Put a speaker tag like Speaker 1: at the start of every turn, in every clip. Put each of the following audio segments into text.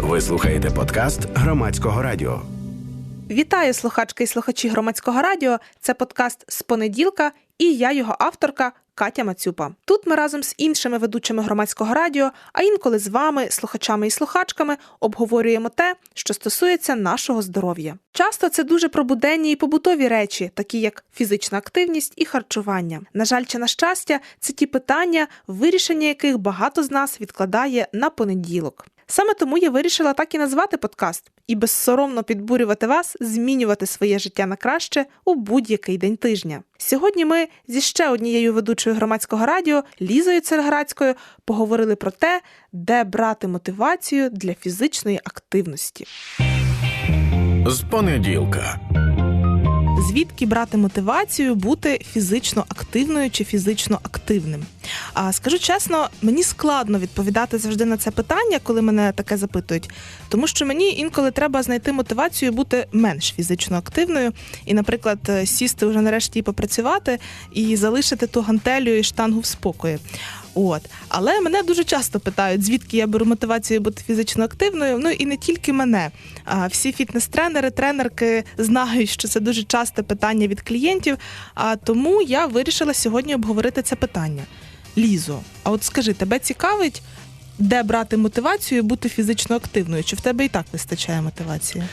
Speaker 1: Ви слухаєте подкаст громадського радіо.
Speaker 2: Вітаю слухачки і слухачі громадського радіо. Це подкаст з понеділка, і я його авторка Катя Мацюпа. Тут ми разом з іншими ведучими громадського радіо, а інколи з вами, слухачами і слухачками, обговорюємо те, що стосується нашого здоров'я. Часто це дуже пробуденні і побутові речі, такі як фізична активність і харчування. На жаль, чи на щастя, це ті питання, вирішення яких багато з нас відкладає на понеділок. Саме тому я вирішила так і назвати подкаст і безсоромно підбурювати вас змінювати своє життя на краще у будь-який день тижня. Сьогодні ми зі ще однією ведучою громадського радіо Лізою Церградською поговорили про те, де брати мотивацію для фізичної активності.
Speaker 1: З понеділка.
Speaker 2: Звідки брати мотивацію бути фізично активною чи фізично активним? А скажу чесно, мені складно відповідати завжди на це питання, коли мене таке запитують, тому що мені інколи треба знайти мотивацію бути менш фізично активною і, наприклад, сісти вже нарешті і попрацювати і залишити ту гантелю і штангу в спокої. От, але мене дуже часто питають, звідки я беру мотивацію бути фізично активною. Ну і не тільки мене. А всі фітнес-тренери, тренерки знають, що це дуже часте питання від клієнтів. А тому я вирішила сьогодні обговорити це питання. Лізо, а от скажи, тебе цікавить, де брати мотивацію бути фізично активною? Чи в тебе і так вистачає мотивації?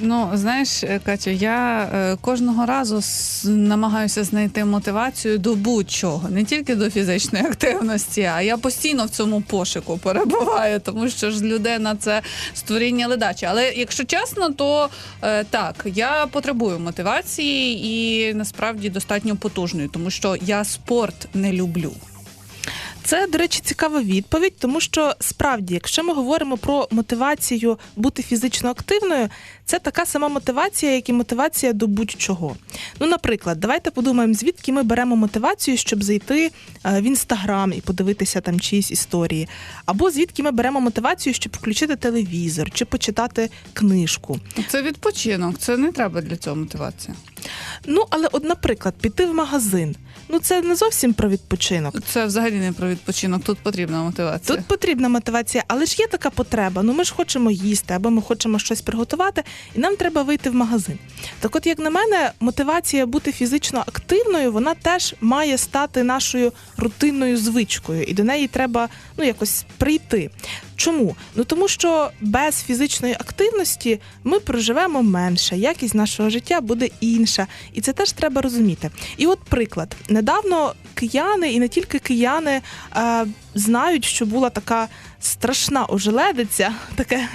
Speaker 3: Ну, знаєш, Катю, я е, кожного разу намагаюся знайти мотивацію до будь-чого, не тільки до фізичної активності, а я постійно в цьому пошуку перебуваю, тому що ж людина це створіння ледачі. Але якщо чесно, то е, так, я потребую мотивації і насправді достатньо потужної, тому що я спорт не люблю.
Speaker 2: Це, до речі, цікава відповідь, тому що справді, якщо ми говоримо про мотивацію бути фізично активною, це така сама мотивація, як і мотивація до будь-чого. Ну, наприклад, давайте подумаємо, звідки ми беремо мотивацію, щоб зайти е, в інстаграм і подивитися там чиїсь історії, або звідки ми беремо мотивацію, щоб включити телевізор чи почитати книжку.
Speaker 3: Це відпочинок, це не треба для цього мотивація.
Speaker 2: Ну, але, от, наприклад, піти в магазин. Ну, це не зовсім про відпочинок.
Speaker 3: Це взагалі не про відпочинок. Тут потрібна мотивація.
Speaker 2: Тут потрібна мотивація, але ж є така потреба. Ну ми ж хочемо їсти, або ми хочемо щось приготувати, і нам треба вийти в магазин. Так, от, як на мене, мотивація бути фізично активною, вона теж має стати нашою рутинною звичкою, і до неї треба ну якось прийти. Чому? Ну тому що без фізичної активності ми проживемо менше, якість нашого життя буде інша, і це теж треба розуміти. І от приклад: недавно кияни, і не тільки кияни, е, знають, що була така страшна ожеледиця, таке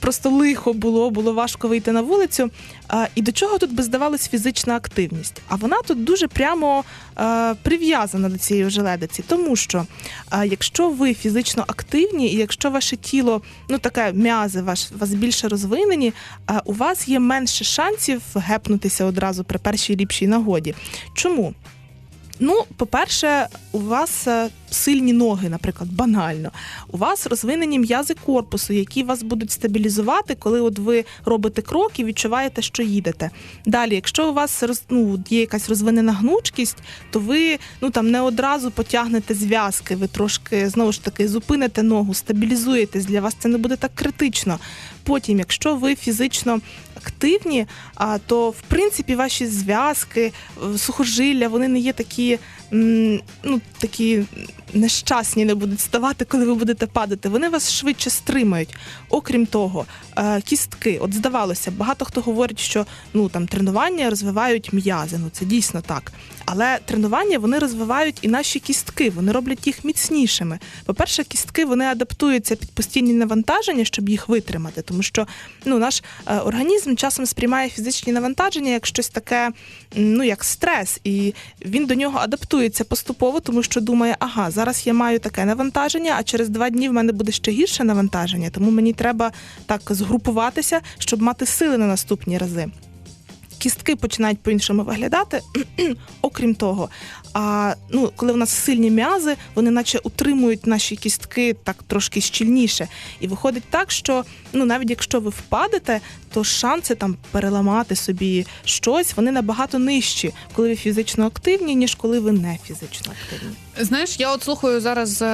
Speaker 2: просто лихо було, було важко вийти на вулицю. І до чого тут би здавалась фізична активність? А вона тут дуже прямо прив'язана до цієї ожеледиці, тому що якщо ви фізично активні, і якщо ваше тіло, ну таке м'язи, ваш вас більше розвинені, у вас є менше шансів гепнутися одразу при першій ліпшій нагоді. Чому? Ну, по-перше, у вас е, сильні ноги, наприклад, банально. У вас розвинені м'язи корпусу, які вас будуть стабілізувати, коли от ви робите крок і відчуваєте, що їдете. Далі, якщо у вас ну, є якась розвинена гнучкість, то ви ну там не одразу потягнете зв'язки, ви трошки знову ж таки зупините ногу, стабілізуєтесь. Для вас це не буде так критично. Потім, якщо ви фізично активні, то в принципі ваші зв'язки, е, сухожилля, вони не є такі, ну, такі нещасні не будуть ставати, коли ви будете падати. Вони вас швидше стримають. Окрім того, е, кістки, от здавалося, багато хто говорить, що ну там тренування розвивають м'язи. Ну це дійсно так. Але тренування вони розвивають і наші кістки, вони роблять їх міцнішими. По-перше, кістки вони адаптуються під постійні навантаження, щоб їх витримати, тому що ну, наш е, організм часом сприймає фізичні навантаження як щось таке, ну як стрес, і він до нього адаптується поступово, тому що думає, ага, зараз я маю таке навантаження, а через два дні в мене буде ще гірше навантаження, тому мені треба так згрупуватися, щоб мати сили на наступні рази. Кістки починають по-іншому виглядати. Окрім того, А ну, коли в нас сильні м'язи, вони наче утримують наші кістки так трошки щільніше. І виходить так, що ну навіть якщо ви впадете, то шанси там переламати собі щось вони набагато нижчі, коли ви фізично активні, ніж коли ви не фізично активні.
Speaker 3: Знаєш, я от слухаю зараз е,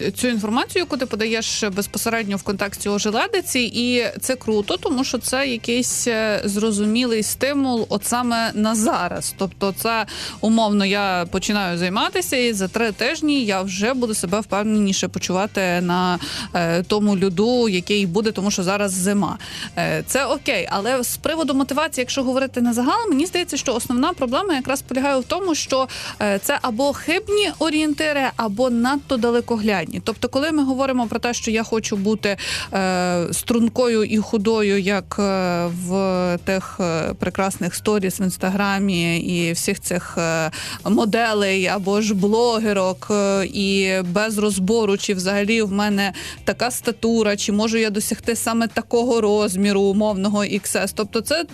Speaker 3: е, цю інформацію, яку ти подаєш безпосередньо в контексті ожеледиці, і це круто, тому що це якийсь е, зрозумілий стимул, от саме на зараз. Тобто, це умовно я починаю займатися, і за три тижні я вже буду себе впевненіше почувати на е, тому льоду, який буде, тому що зараз зима. Е, це окей, але з приводу мотивації, якщо говорити на загал, мені здається, що основна проблема якраз полягає в тому, що е, це або хибні орієнтири, або надто далекоглядні. Тобто, коли ми говоримо про те, що я хочу бути е, стрункою і худою, як е, в тих е, прекрасних сторіс в інстаграмі і всіх цих е, моделей або ж блогерок, і без розбору, чи взагалі в мене така статура, чи можу я досягти саме такого розміру умовного XS. Тобто, це,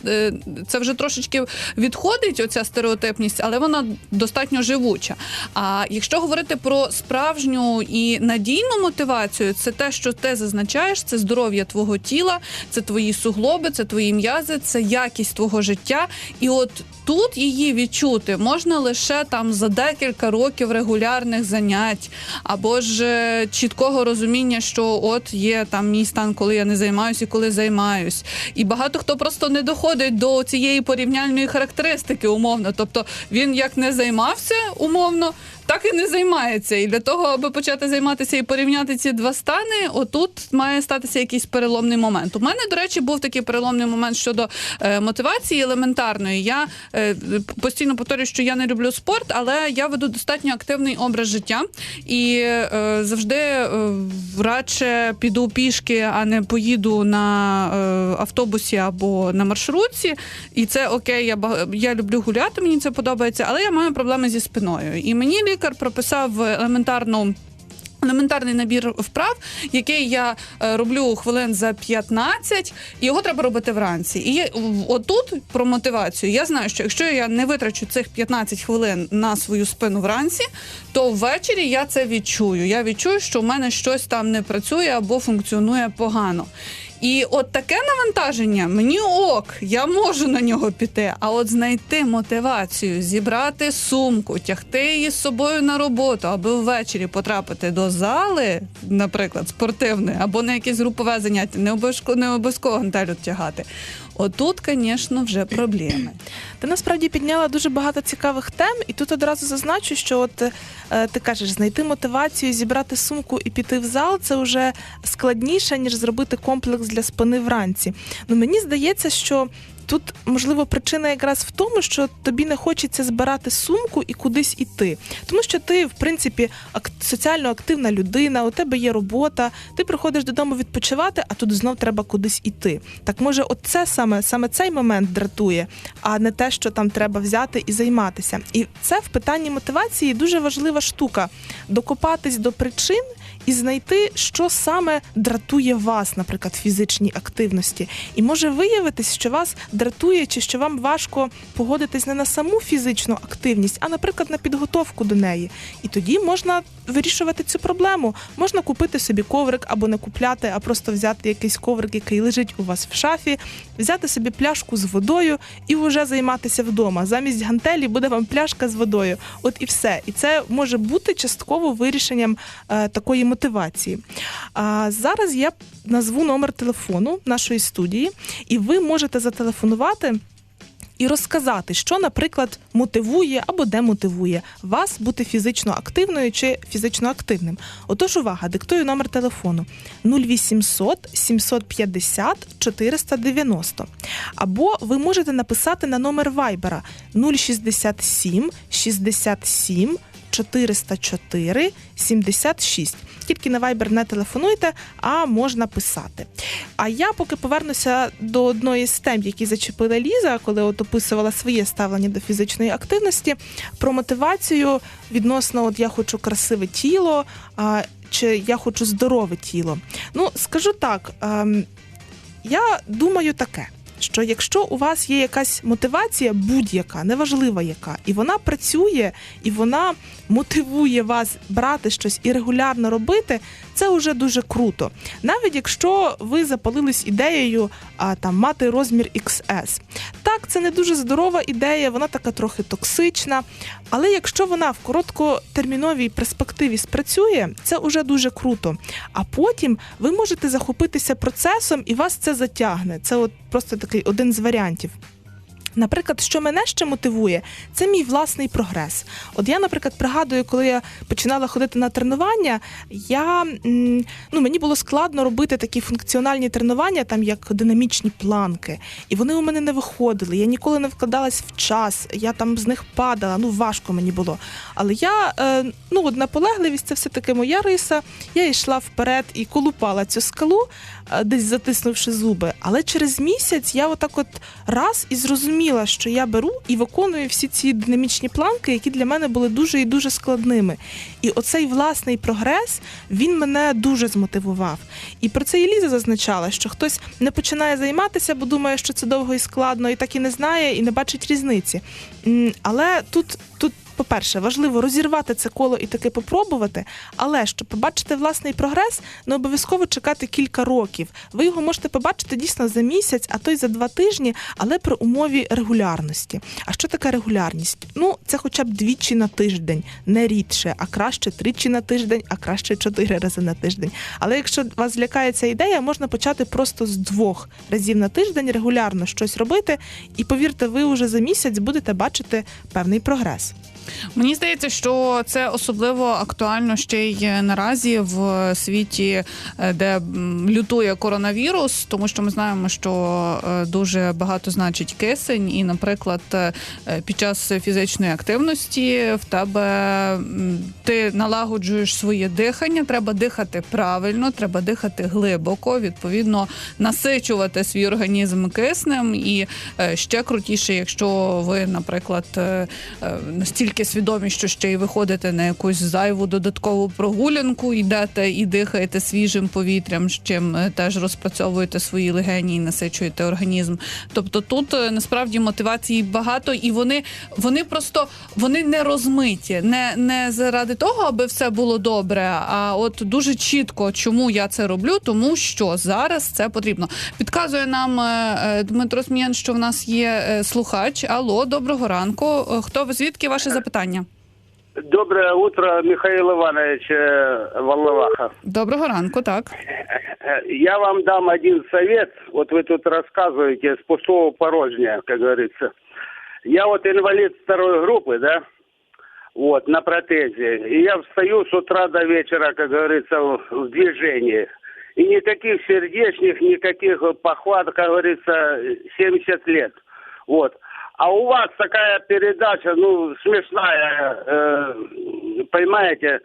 Speaker 3: це вже трошечки відходить оця стереотипність, але вона достатньо живуча. А якщо говорити про справжню і надійну мотивацію, це те, що ти зазначаєш, це здоров'я твого тіла, це твої суглоби, це твої м'язи, це якість твого життя. І от тут її відчути можна лише там за декілька років регулярних занять, або ж е, чіткого розуміння, що от є там мій стан, коли я не займаюся і коли займаюсь. І багато хто просто не доходить до цієї порівняльної характеристики, умовно. Тобто він як не займався умовно. Так і не займається, і для того, аби почати займатися і порівняти ці два стани, отут має статися якийсь переломний момент. У мене, до речі, був такий переломний момент щодо е, мотивації елементарної. Я постійно повторюю, що я не люблю спорт, але я веду достатньо активний образ життя і е, завжди е, радше піду пішки, а не поїду на е, автобусі або на маршрутці. І це окей, я я люблю гуляти, мені це подобається, але я маю проблеми зі спиною. І мені лікар прописав елементарну. Елементарний набір вправ, який я е, роблю хвилин за 15, і його треба робити вранці. І отут про мотивацію. Я знаю, що якщо я не витрачу цих 15 хвилин на свою спину вранці, то ввечері я це відчую. Я відчую, що в мене щось там не працює або функціонує погано. І от таке навантаження мені ок, я можу на нього піти. А от знайти мотивацію, зібрати сумку, тягти її з собою на роботу, аби ввечері потрапити до зали, наприклад, спортивної, або на якесь групове заняття, не обов'язково не обов'язково гантелю тягати. Отут, звісно, вже проблеми.
Speaker 2: Ти насправді підняла дуже багато цікавих тем, і тут одразу зазначу, що от е, ти кажеш, знайти мотивацію, зібрати сумку і піти в зал це вже складніше, ніж зробити комплекс для спини вранці. Ну мені здається, що. Тут можливо причина якраз в тому, що тобі не хочеться збирати сумку і кудись іти, тому що ти, в принципі, соціально активна людина, у тебе є робота, ти приходиш додому відпочивати, а тут знов треба кудись іти. Так може, от це саме саме цей момент дратує, а не те, що там треба взяти і займатися. І це в питанні мотивації дуже важлива штука докопатись до причин і знайти, що саме дратує вас, наприклад, в фізичній активності. І може виявитись, що вас дратує, чи що вам важко погодитись не на саму фізичну активність, а, наприклад, на підготовку до неї. І тоді можна вирішувати цю проблему. Можна купити собі коврик або не купляти, а просто взяти якийсь коврик, який лежить у вас в шафі, взяти собі пляшку з водою і вже займатися вдома. Замість гантелі буде вам пляшка з водою. От і все. І це може бути частково вирішенням е, такої мотивації. А зараз я назву номер телефону нашої студії, і ви можете зателефонувати. І розказати, що, наприклад, мотивує або демотивує вас бути фізично активною чи фізично активним. Отож, увага, диктую номер телефону 0800 750 490. Або ви можете написати на номер Вайбера 067 67 404 76. Тільки на Viber не телефонуйте, а можна писати. А я поки повернуся до одної з тем, які зачепила Ліза, коли от описувала своє ставлення до фізичної активності, про мотивацію відносно от я хочу красиве тіло, чи я хочу здорове тіло. Ну, скажу так, ем, я думаю таке. що якщо у вас є якась мотивація, будь-яка, неважлива яка, і вона працює, і вона мотивує вас брати щось і регулярно робити, це вже дуже круто. Навіть якщо ви запалились ідеєю а, там мати розмір XS. Так, це не дуже здорова ідея, вона така трохи токсична. Але якщо вона в короткотерміновій перспективі спрацює, це вже дуже круто. А потім ви можете захопитися процесом і вас це затягне. Це от просто такий один з варіантів. Наприклад, що мене ще мотивує, це мій власний прогрес. От я, наприклад, пригадую, коли я починала ходити на тренування, я ну мені було складно робити такі функціональні тренування, там як динамічні планки, і вони у мене не виходили. Я ніколи не вкладалась в час, я там з них падала. Ну важко мені було. Але я е, ну от наполегливість це все таки моя риса. Я йшла вперед і колупала цю скалу, е, десь затиснувши зуби. Але через місяць я отак от раз і зрозуміла, що я беру і виконую всі ці динамічні планки, які для мене були дуже і дуже складними. І оцей власний прогрес він мене дуже змотивував. І про це Еліза зазначала, що хтось не починає займатися, бо думає, що це довго і складно, і так і не знає, і не бачить різниці. Але тут, тут по-перше, важливо розірвати це коло і таки попробувати. Але щоб побачити власний прогрес, не обов'язково чекати кілька років. Ви його можете побачити дійсно за місяць, а то й за два тижні, але при умові регулярності. А що таке регулярність? Ну, це хоча б двічі на тиждень, не рідше, а краще тричі на тиждень, а краще чотири рази на тиждень. Але якщо вас злякає ця ідея, можна почати просто з двох разів на тиждень регулярно щось робити, і повірте, ви вже за місяць будете бачити певний прогрес.
Speaker 3: Мені здається, що це особливо актуально ще й наразі в світі, е, де лютує коронавірус, тому що ми знаємо, що е, дуже багато значить кисень, і, наприклад, е, під час фізичної активності в тебе ти налагоджуєш своє дихання. Треба дихати правильно, треба дихати глибоко, відповідно, насичувати свій організм киснем. І е, ще крутіше, якщо ви, наприклад, е, е, настільки свідомі, що ще й виходите на якусь зайву додаткову прогулянку, йдете і дихаєте свіжим повітрям, з чим е, теж розпрацьовуєте свої легені і насичуєте організм. Тобто тут е, насправді мотивації багато, і вони, вони просто вони не розмиті, не, не заради того, аби все було добре, а от дуже чітко, чому я це роблю, тому що зараз це потрібно. Підказує нам е, Дмитро Сміян, що в нас є слухач. Алло, доброго ранку. Хто ви звідки ваше запитання?
Speaker 4: Доброе утро, Михаил Иванович Волноваха.
Speaker 3: Доброго ранку, так.
Speaker 4: Я вам дам один совет. Вот вы тут рассказываете с пустого порожня, как говорится. Я вот инвалид второй группы, да, вот, на протезе. И я встаю с утра до вечера, как говорится, в в движении. И никаких сердечных, никаких похват, как говорится, 70 лет. Вот. А у вас такая передача, ну, смешная, э, понимаете,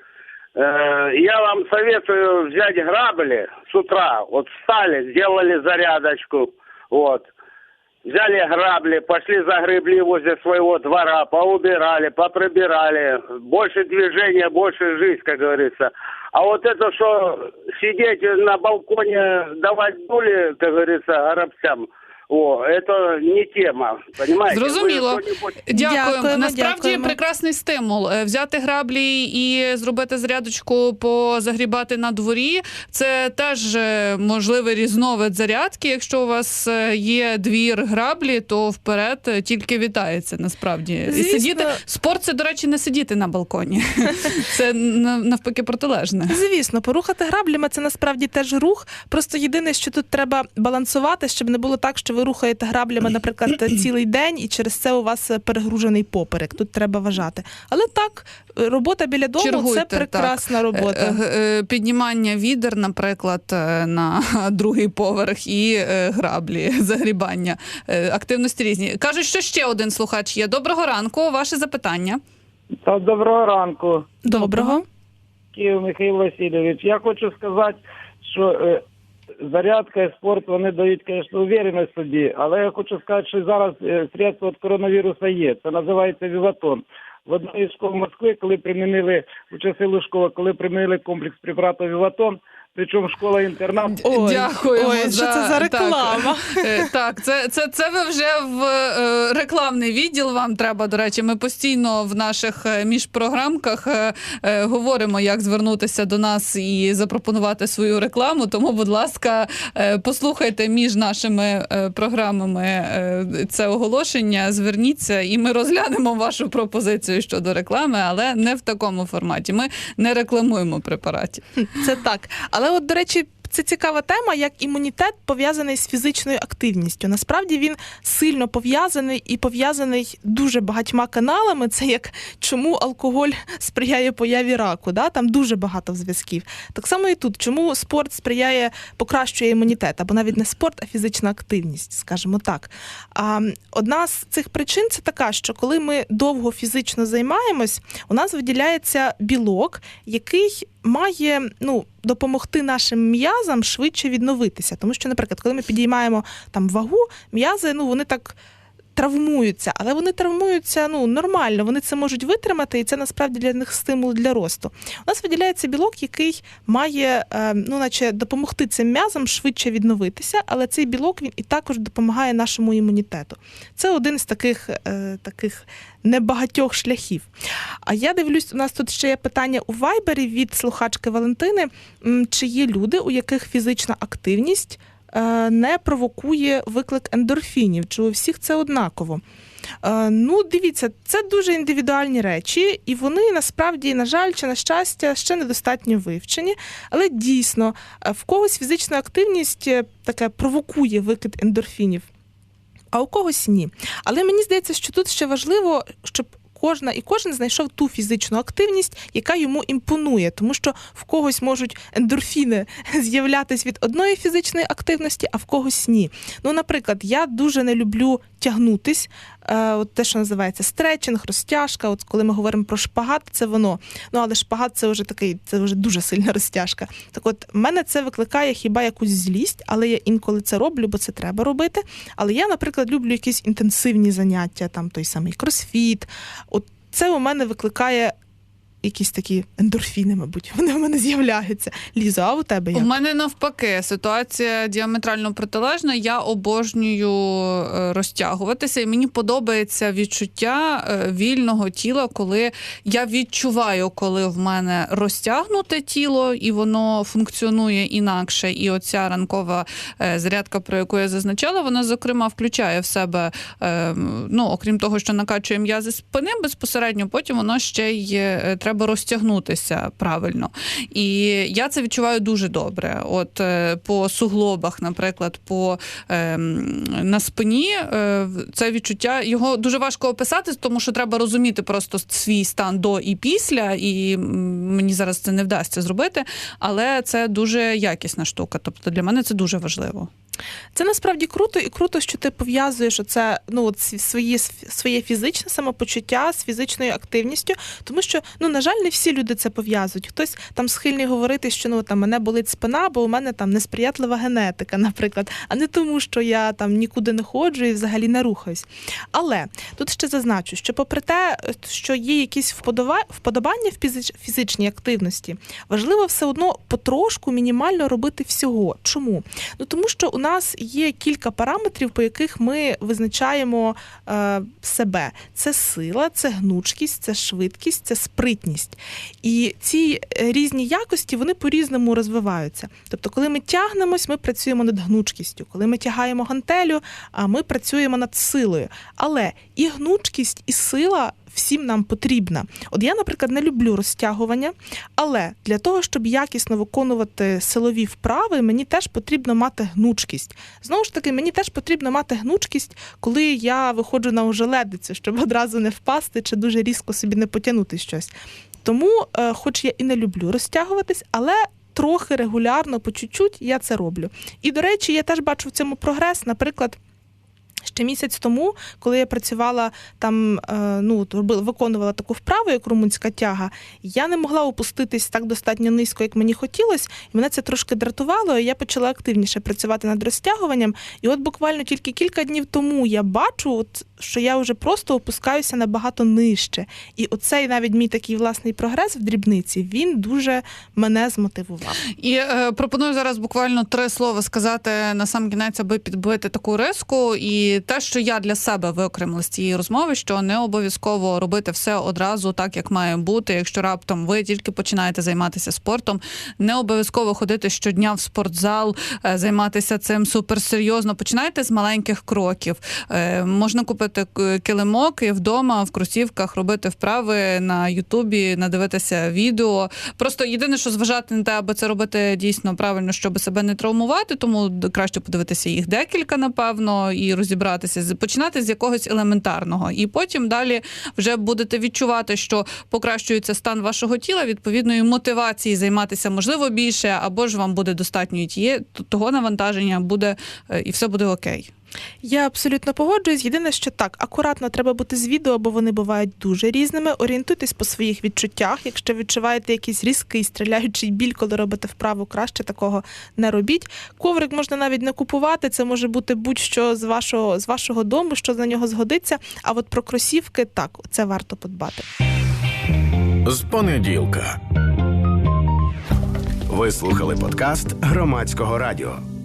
Speaker 4: Э, Я вам советую взять грабли с утра. Вот встали, сделали зарядочку. Вот. Взяли грабли, пошли загребли возле своего двора, поубирали, поприбирали. Больше движения, больше жизнь, как говорится. А вот это, что сидеть на балконе, давать дули, как говорится, арабцам, о, это не тема, понимаете?
Speaker 3: Зрозуміло.
Speaker 4: что-нибудь
Speaker 3: Дякуємо.
Speaker 2: Дякуємо,
Speaker 3: Насправді
Speaker 2: дякуємо.
Speaker 3: прекрасний стимул Е, взяти граблі і зробити зарядочку, позагрібати на дворі. Це теж е, можливий різновид зарядки. Якщо у вас е, є двір граблі, то вперед тільки вітається. Насправді і сидіти спорт. Це до речі, не сидіти на балконі. Це навпаки протилежне.
Speaker 2: Звісно, порухати граблями це насправді теж рух. Просто єдине, що тут треба балансувати, щоб не було так, що ви рухаєте граблями, наприклад, цілий день, і через це у вас перегружений поперек. Тут треба вважати. Але так, робота біля дому
Speaker 3: Чергуйте,
Speaker 2: це прекрасна робота.
Speaker 3: Е, е, е, Піднімання відер, наприклад, на другий поверх і граблі, загрібання. Активності різні. Кажуть, що ще один слухач є. Доброго ранку. Ваше запитання.
Speaker 5: Та доброго ранку,
Speaker 2: Доброго.
Speaker 5: Київ Михайло Васильович. Я хочу сказати, що зарядка і спорт вони дають, звісно, уверенність собі, але я хочу сказати, що зараз е, средство від коронавірусу є. Це називається Віватон. В одній школ Москви, коли примінили у часи Лужкова, коли примінили комплекс препарату Віватон, причому школа-інтернат.
Speaker 2: Ой,
Speaker 3: Дякуємо
Speaker 2: ой, що
Speaker 3: за,
Speaker 2: це за реклама?
Speaker 3: Так, Е, так це, це, це ви вже в е, рекламний відділ. Вам треба, до речі, ми постійно в наших е, міжпрограмках е, е, говоримо, як звернутися до нас і запропонувати свою рекламу. Тому, будь ласка, е, послухайте між нашими е, програмами е, це оголошення. Зверніться, і ми розглянемо вашу пропозицію щодо реклами, але не в такому форматі. Ми не рекламуємо препаратів.
Speaker 2: Це так. Але от, до речі, це цікава тема, як імунітет пов'язаний з фізичною активністю. Насправді він сильно пов'язаний і пов'язаний дуже багатьма каналами. Це як чому алкоголь сприяє появі раку. Да? Там дуже багато зв'язків. Так само і тут, чому спорт сприяє, покращує імунітет, або навіть не спорт, а фізична активність, скажімо так. А одна з цих причин це така, що коли ми довго фізично займаємось, у нас виділяється білок, який має ну, допомогти нашим м'язам швидше відновитися. Тому що, наприклад, коли ми підіймаємо там вагу, м'язи ну, вони так. Травмуються, але вони травмуються ну нормально. Вони це можуть витримати, і це насправді для них стимул для росту. У нас виділяється білок, який має, е, ну наче допомогти цим м'язам швидше відновитися, але цей білок він і також допомагає нашому імунітету. Це один з таких, е, таких небагатьох шляхів. А я дивлюсь, у нас тут ще є питання у вайбері від слухачки Валентини. Чи є люди, у яких фізична активність не провокує виклик ендорфінів? Чи у всіх це однаково? Е, Ну, дивіться, це дуже індивідуальні речі, і вони насправді, на жаль, чи на щастя, ще недостатньо вивчені. Але дійсно, е, в когось фізична активність е, таке провокує викид ендорфінів, а у когось ні. Але мені здається, що тут ще важливо, щоб кожна і кожен знайшов ту фізичну активність, яка йому імпонує, тому що в когось можуть ендорфіни з'являтись від одної фізичної активності, а в когось ні. Ну, наприклад, я дуже не люблю тягнутись, е, от те, що називається стретчинг, розтяжка. От коли ми говоримо про шпагат, це воно. Ну але шпагат це вже такий, це вже дуже сильна розтяжка. Так, от мене це викликає хіба якусь злість, але я інколи це роблю, бо це треба робити. Але я, наприклад, люблю якісь інтенсивні заняття, там той самий кросфіт. От це у мене викликає. Якісь такі ендорфіни, мабуть, вони в мене з'являються. Лізо, а у тебе
Speaker 3: У мене навпаки ситуація діаметрально протилежна. Я обожнюю е, розтягуватися, і мені подобається відчуття е, вільного тіла, коли я відчуваю, коли в мене розтягнуте тіло і воно функціонує інакше. І оця ранкова е, зарядка, про яку я зазначала, вона зокрема включає в себе, е, ну окрім того, що накачує м'язи спини безпосередньо, потім воно ще й е, треба розтягнутися правильно. І я це відчуваю дуже добре. От е, по суглобах, наприклад, по е, на спині е, це відчуття його дуже важко описати, тому що треба розуміти просто свій стан до і після, і мені зараз це не вдасться зробити, але це дуже якісна штука. Тобто для мене це дуже важливо.
Speaker 2: Це насправді круто, і круто, що ти пов'язуєш оце ну своє своє фізичне самопочуття з фізичною активністю, тому що ну на жаль, не всі люди це пов'язують. Хтось там схильний говорити, що ну там мене болить спина, бо у мене там несприятлива генетика, наприклад, а не тому, що я там нікуди не ходжу і взагалі не рухаюсь. Але тут ще зазначу, що попри те, що є якісь вподобання в фізичній активності, важливо все одно потрошку мінімально робити всього. Чому? Ну тому що у нас є кілька параметрів, по яких ми визначаємо е, себе: це сила, це гнучкість, це швидкість, це спритність. І ці е, різні якості вони по-різному розвиваються. Тобто, коли ми тягнемось, ми працюємо над гнучкістю. Коли ми тягаємо гантелю, а ми працюємо над силою. Але і гнучкість, і сила. Всім нам потрібна. От я, наприклад, не люблю розтягування, але для того, щоб якісно виконувати силові вправи, мені теж потрібно мати гнучкість. Знову ж таки, мені теж потрібно мати гнучкість, коли я виходжу на ожеледицю, щоб одразу не впасти чи дуже різко собі не потягнути щось. Тому, е, хоч я і не люблю розтягуватись, але трохи регулярно, по чуть-чуть я це роблю. І до речі, я теж бачу в цьому прогрес, наприклад. Ще місяць тому, коли я працювала там, е, ну виконувала таку вправу, як румунська тяга, я не могла опуститись так достатньо низько, як мені хотілося, і мене це трошки дратувало. і Я почала активніше працювати над розтягуванням. І от буквально тільки кілька днів тому я бачу, от, що я вже просто опускаюся набагато нижче. І оцей навіть мій такий власний прогрес в дрібниці він дуже мене змотивував.
Speaker 3: І е, пропоную зараз буквально три слова сказати на сам кінець, аби підбити таку риску. І те, що я для себе виокремила з цієї розмови, що не обов'язково робити все одразу так, як має бути. Якщо раптом ви тільки починаєте займатися спортом, не обов'язково ходити щодня в спортзал, е, займатися цим суперсерйозно. Починайте з маленьких кроків. Е, Можна купити к- килимок і вдома в кросівках робити вправи на Ютубі, надивитися відео. Просто єдине, що зважати на те, аби це робити дійсно правильно, щоб себе не травмувати, тому краще подивитися їх декілька, напевно, і розібратися. Починати з якогось елементарного, і потім далі вже будете відчувати, що покращується стан вашого тіла, відповідно, і мотивації займатися можливо більше, або ж вам буде достатньо і тіє того навантаження буде е, і все буде окей.
Speaker 2: Я абсолютно погоджуюсь. Єдине, що так, акуратно треба бути з відео, бо вони бувають дуже різними. Орієнтуйтесь по своїх відчуттях. Якщо відчуваєте якийсь різкий стріляючий біль, коли робите вправу, краще такого не робіть. Коврик можна навіть не купувати. Це може бути будь-що з вашого з вашого дому, що на нього згодиться. А от про кросівки так, це варто подбати.
Speaker 1: З понеділка. Ви слухали подкаст громадського радіо.